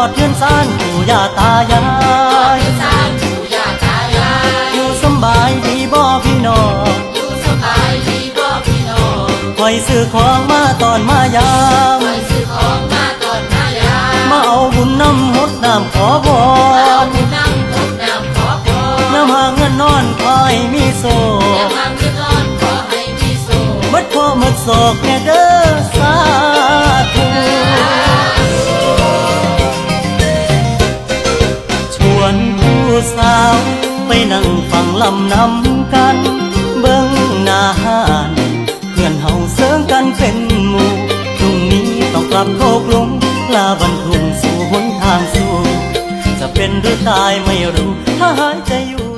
อดเยือนซานปู่ย่าตายายอยู่สบายดีบ่พี่น้องอยู่สบายดีบ่พี่น้องคอยซื้อของมาตอนมายามมาเอาบุญน้ำมดน้ำขอพรน้ำหางเงินนอนคอยมีโซ่น้ำหางเงินนอนคอยมีโซ่มัดพ่อมัดศอกแน่เด้อสา ผู้สาว ไปนั่งฟังลำนำกัน เบิ่งหน้าหานเพื่อนเฮาเสริงกันเป็นหมู่พรุ่งนี้ต้องกลับโคกลงลาบันทุงสู่หนทางสู่ จะเป็นหรือตายไม่รู้ ถ้าหายใจอยู่